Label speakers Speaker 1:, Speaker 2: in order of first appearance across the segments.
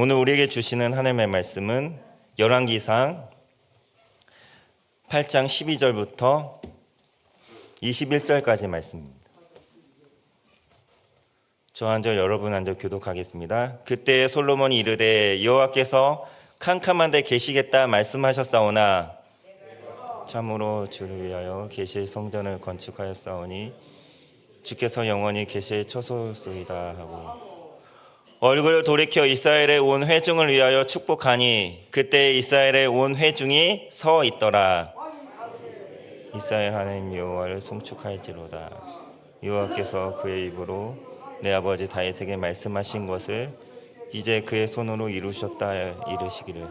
Speaker 1: 오늘 우리에게 주시는 하나님의 말씀은 열왕기상 8장 12절부터 21절까지 말씀입니다. 저한절 여러분 한절 교독하겠습니다. 그때 솔로몬이 이르되 여호와께서 캄캄한 데 계시겠다 말씀하셨사오나 참으로 주를 위하여 계실 성전을 건축하였사오니 주께서 영원히 계실 처소소이다 하고 얼굴을 돌이켜 이스라엘의 온 회중을 위하여 축복하니 그때 이스라엘의 온 회중이 서 있더라. 이스라엘 하나님 여호와를 송축할지로다. 여호와께서 그의 입으로 내 아버지 다윗에게 말씀하신 것을 이제 그의 손으로 이루셨다 이르시기를.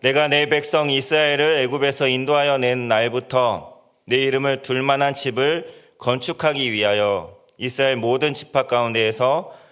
Speaker 1: 내가 내 백성 이스라엘을 애굽에서 인도하여 낸 날부터 내 이름을 둘 만한 집을 건축하기 위하여 이스라엘 모든 지파 가운데에서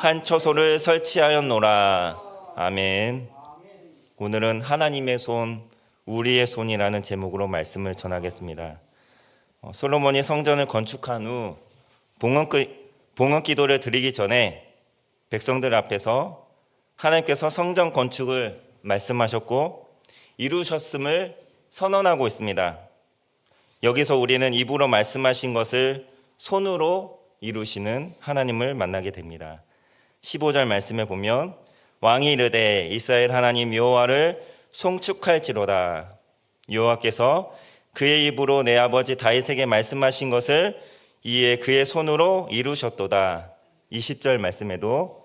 Speaker 1: 한 처소를 설치하였노라. 아멘. 오늘은 하나님의 손, 우리의 손이라는 제목으로 말씀을 전하겠습니다. 어, 솔로몬이 성전을 건축한 후 봉헌, 봉헌 기도를 드리기 전에 백성들 앞에서 하나님께서 성전 건축을 말씀하셨고 이루셨음을 선언하고 있습니다. 여기서 우리는 입으로 말씀하신 것을 손으로 이루시는 하나님을 만나게 됩니다. 15절 말씀에 보면 왕이 이르되 이스라엘 하나님 여호와를 송축할지로다 여호와께서 그의 입으로 내 아버지 다윗에게 말씀하신 것을 이에 그의 손으로 이루셨도다. 20절 말씀에도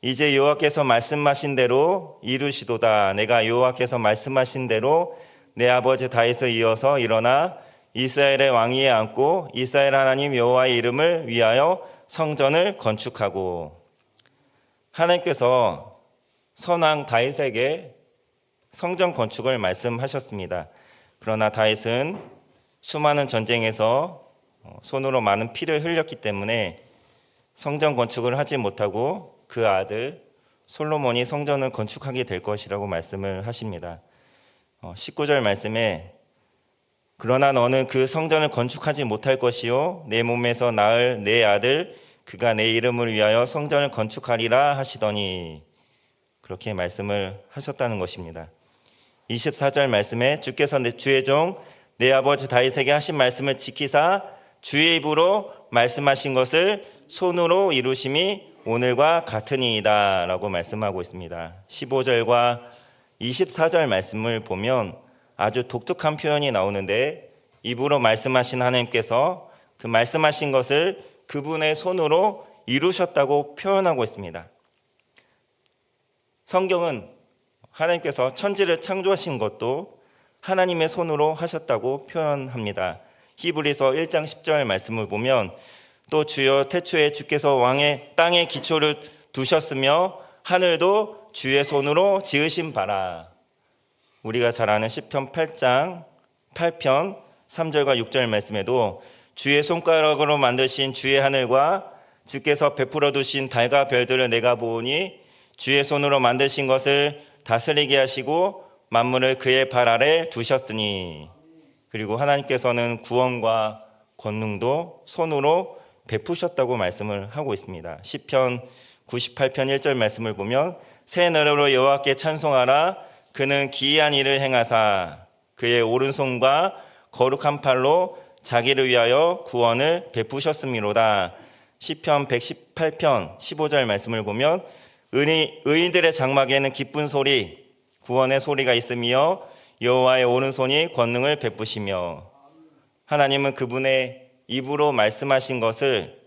Speaker 1: 이제 여호와께서 말씀하신 대로 이루시도다. 내가 여호와께서 말씀하신 대로 내 아버지 다윗을 이어서 일어나 이스라엘의 왕위에 앉고 이스라엘 하나님 여호와의 이름을 위하여 성전을 건축하고 하나님께서 선왕 다윗에게 성전 건축을 말씀하셨습니다. 그러나 다윗은 수많은 전쟁에서 손으로 많은 피를 흘렸기 때문에 성전 건축을 하지 못하고 그 아들 솔로몬이 성전을 건축하게 될 것이라고 말씀을 하십니다. 19절 말씀에 그러나 너는 그 성전을 건축하지 못할 것이요 내 몸에서 낳을 내 아들 그가 내 이름을 위하여 성전을 건축하리라 하시더니 그렇게 말씀을 하셨다는 것입니다. 24절 말씀에 주께서 내 주의 종 내 아버지 다윗에게 하신 말씀을 지키사 주의 입으로 말씀하신 것을 손으로 이루심이 오늘과 같으니이다라고 말씀하고 있습니다. 15절과 24절 말씀을 보면 아주 독특한 표현이 나오는데 입으로 말씀하신 하나님께서 그 말씀하신 것을 그분의 손으로 이루셨다고 표현하고 있습니다. 성경은 하나님께서 천지를 창조하신 것도 하나님의 손으로 하셨다고 표현합니다. 히브리서 1장 10절 말씀을 보면 또 주여 태초에 주께서 왕의 땅의 기초를 두셨으며 하늘도 주의 손으로 지으신 바라. 우리가 잘 아는 시편 8장 8편 3절과 6절 말씀에도 주의 손가락으로 만드신 주의 하늘과 주께서 베풀어 두신 달과 별들을 내가 보니 주의 손으로 만드신 것을 다스리게 하시고 만물을 그의 발 아래 두셨으니. 그리고 하나님께서는 구원과 권능도 손으로 베푸셨다고 말씀을 하고 있습니다. 시편 98편 1절 말씀을 보면 새 노래로 여호와께 찬송하라. 그는 기이한 일을 행하사. 그의 오른손과 거룩한 팔로 자기를 위하여 구원을 베푸셨음이로다. 시편 118편 15절 말씀을 보면 의인, 의인들의 장막에는 기쁜 소리 구원의 소리가 있으며 여호와의 오른손이 권능을 베푸시며 하나님은 그분의 입으로 말씀하신 것을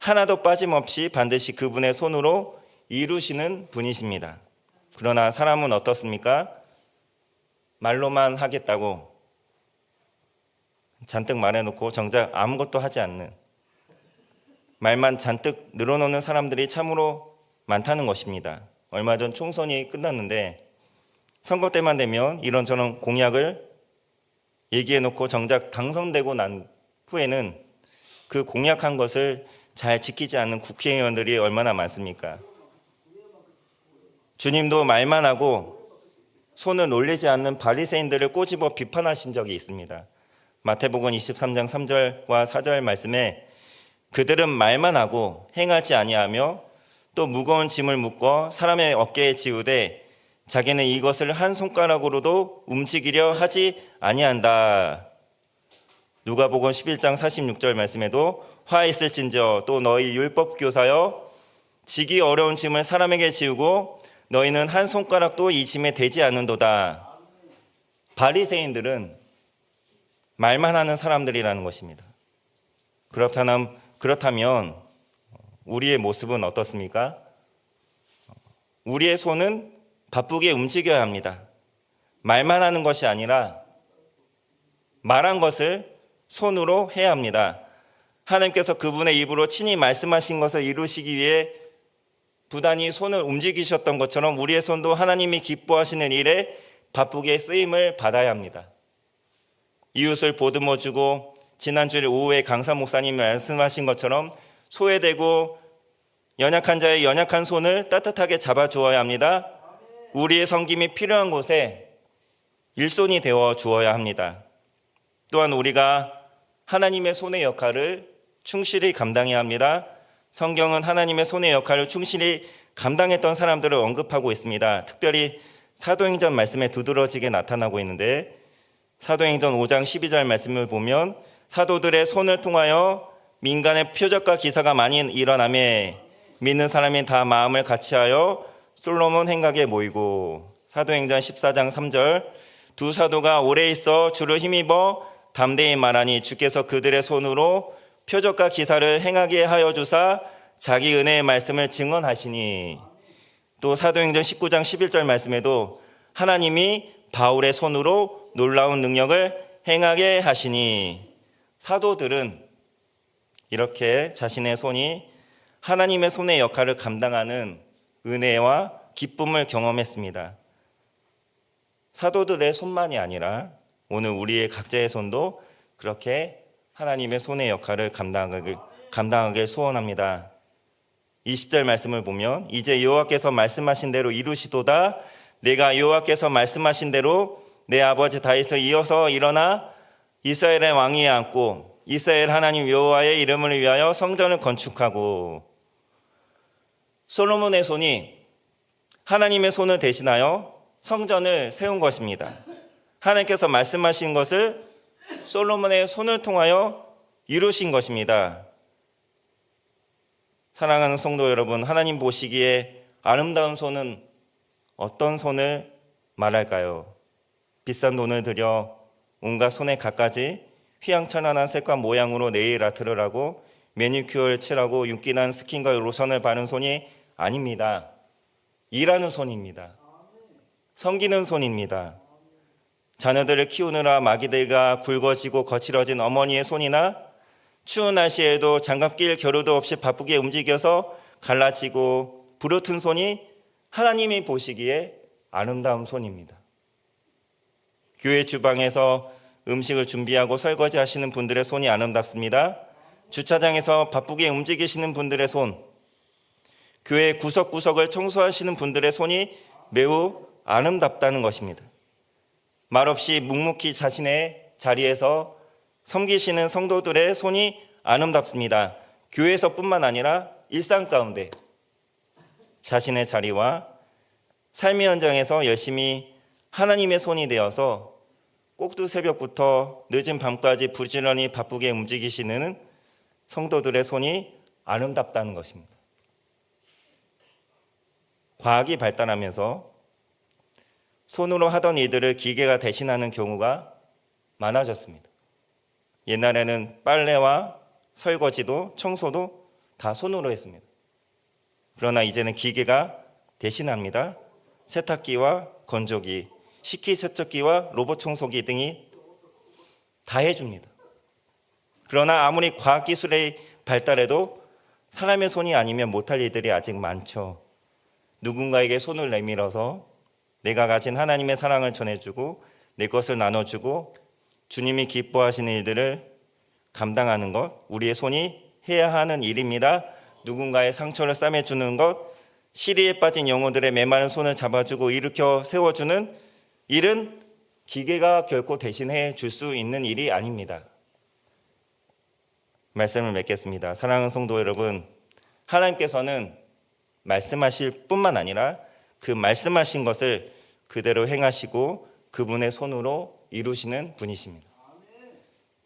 Speaker 1: 하나도 빠짐없이 반드시 그분의 손으로 이루시는 분이십니다. 그러나 사람은 어떻습니까? 말로만 하겠다고 잔뜩 말해놓고 정작 아무것도 하지 않는 말만 잔뜩 늘어놓는 사람들이 참으로 많다는 것입니다. 얼마 전 총선이 끝났는데 선거 때만 되면 이런저런 공약을 얘기해놓고 정작 당선되고 난 후에는 그 공약한 것을 잘 지키지 않는 국회의원들이 얼마나 많습니까? 주님도 말만 하고 손을 놀리지 않는 바리새인들을 꼬집어 비판하신 적이 있습니다. 마태복음 23장 3절과 4절 말씀에 그들은 말만 하고 행하지 아니하며 또 무거운 짐을 묶어 사람의 어깨에 지우되 자기는 이것을 한 손가락으로도 움직이려 하지 아니한다. 누가복음 11장 46절 말씀에도 화 있을진저 또 너희 율법 교사여 지기 어려운 짐을 사람에게 지우고 너희는 한 손가락도 이 짐에 대지 않는도다. 바리새인들은 말만 하는 사람들이라는 것입니다. 그렇다면 그렇다면 우리의 모습은 어떻습니까? 우리의 손은 바쁘게 움직여야 합니다. 말만 하는 것이 아니라 말한 것을 손으로 해야 합니다. 하나님께서 그분의 입으로 친히 말씀하신 것을 이루시기 위해 부단히 손을 움직이셨던 것처럼 우리의 손도 하나님이 기뻐하시는 일에 바쁘게 쓰임을 받아야 합니다. 이웃을 보듬어 주고 지난주에 오후에 강사 목사님이 말씀하신 것처럼 소외되고 연약한 자의 연약한 손을 따뜻하게 잡아 주어야 합니다. 우리의 섬김이 필요한 곳에 일손이 되어 주어야 합니다. 또한 우리가 하나님의 손의 역할을 충실히 감당해야 합니다. 성경은 하나님의 손의 역할을 충실히 감당했던 사람들을 언급하고 있습니다. 특별히 사도행전 말씀에 두드러지게 나타나고 있는데 사도행전 5장 12절 말씀을 보면 사도들의 손을 통하여 민간의 표적과 기사가 많이 일어나며 믿는 사람이 다 마음을 같이하여 솔로몬 행각에 모이고 사도행전 14장 3절 두 사도가 오래 있어 주를 힘입어 담대히 말하니 주께서 그들의 손으로 표적과 기사를 행하게 하여 주사 자기 은혜의 말씀을 증언하시니. 또 사도행전 19장 11절 말씀에도 하나님이 바울의 손으로 놀라운 능력을 행하게 하시니 사도들은 이렇게 자신의 손이 하나님의 손의 역할을 감당하는 은혜와 기쁨을 경험했습니다. 사도들의 손만이 아니라 오늘 우리의 각자의 손도 그렇게 하나님의 손의 역할을 감당하게, 감당하게 소원합니다. 20절 말씀을 보면 이제 여호와께서 말씀하신 대로 이루시도다 내가 여호와께서 말씀하신 대로 내 아버지 다윗을 이어서 일어나 이스라엘의 왕위에 앉고 이스라엘 하나님 여호와의 이름을 위하여 성전을 건축하고 솔로몬의 손이 하나님의 손을 대신하여 성전을 세운 것입니다. 하나님께서 말씀하신 것을 솔로몬의 손을 통하여 이루신 것입니다. 사랑하는 성도 여러분, 하나님 보시기에 아름다운 손은 어떤 손을 말할까요? 비싼 돈을 들여 온갖 손에 갖가지 휘황찬란한 색과 모양으로 네일 아트를 하고 매니큐어를 칠하고 윤기난 스킨과 로션을 바른 손이 아닙니다. 일하는 손입니다. 섬기는 손입니다. 자녀들을 키우느라 마기대가 굵어지고 거칠어진 어머니의 손이나 추운 날씨에도 장갑 낄 겨루도 없이 바쁘게 움직여서 갈라지고 부르튼 손이 하나님이 보시기에 아름다운 손입니다. 교회 주방에서 음식을 준비하고 설거지 하시는 분들의 손이 아름답습니다. 주차장에서 바쁘게 움직이시는 분들의 손, 교회 구석구석을 청소하시는 분들의 손이 매우 아름답다는 것입니다. 말없이 묵묵히 자신의 자리에서 섬기시는 성도들의 손이 아름답습니다. 교회에서뿐만 아니라 일상 가운데 자신의 자리와 삶의 현장에서 열심히 하나님의 손이 되어서 꼭두 새벽부터 늦은 밤까지 부지런히 바쁘게 움직이시는 성도들의 손이 아름답다는 것입니다. 과학이 발달하면서 손으로 하던 일들을 기계가 대신하는 경우가 많아졌습니다. 옛날에는 빨래와 설거지도 청소도 다 손으로 했습니다. 그러나 이제는 기계가 대신합니다. 세탁기와 건조기, 식기세척기와 로봇 청소기 등이 다 해줍니다. 그러나 아무리 과학기술의 발달해도 사람의 손이 아니면 못할 일들이 아직 많죠. 누군가에게 손을 내밀어서 내가 가진 하나님의 사랑을 전해주고 내 것을 나눠주고 주님이 기뻐하시는 일들을 감당하는 것, 우리의 손이 해야 하는 일입니다. 누군가의 상처를 싸매주는 것, 시리에 빠진 영혼들의 메마른 손을 잡아주고 일으켜 세워주는 일은 기계가 결코 대신해 줄 수 있는 일이 아닙니다. 말씀을 맺겠습니다. 사랑하는 성도 여러분, 하나님께서는 말씀하실 뿐만 아니라 그 말씀하신 것을 그대로 행하시고 그분의 손으로 이루시는 분이십니다.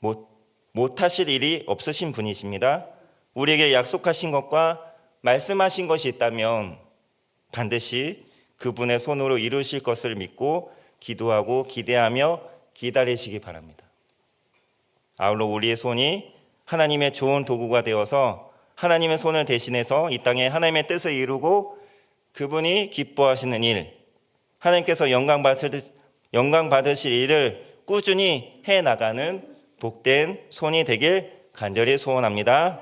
Speaker 1: 못, 못하실 일이 없으신 분이십니다. 우리에게 약속하신 것과 말씀하신 것이 있다면 반드시 그분의 손으로 이루실 것을 믿고 기도하고 기대하며 기다리시기 바랍니다. 아울러 우리의 손이 하나님의 좋은 도구가 되어서 하나님의 손을 대신해서 이 땅에 하나님의 뜻을 이루고 그분이 기뻐하시는 일, 하나님께서 영광 받으 영광 받으실 일을 꾸준히 해 나가는 복된 손이 되길 간절히 소원합니다.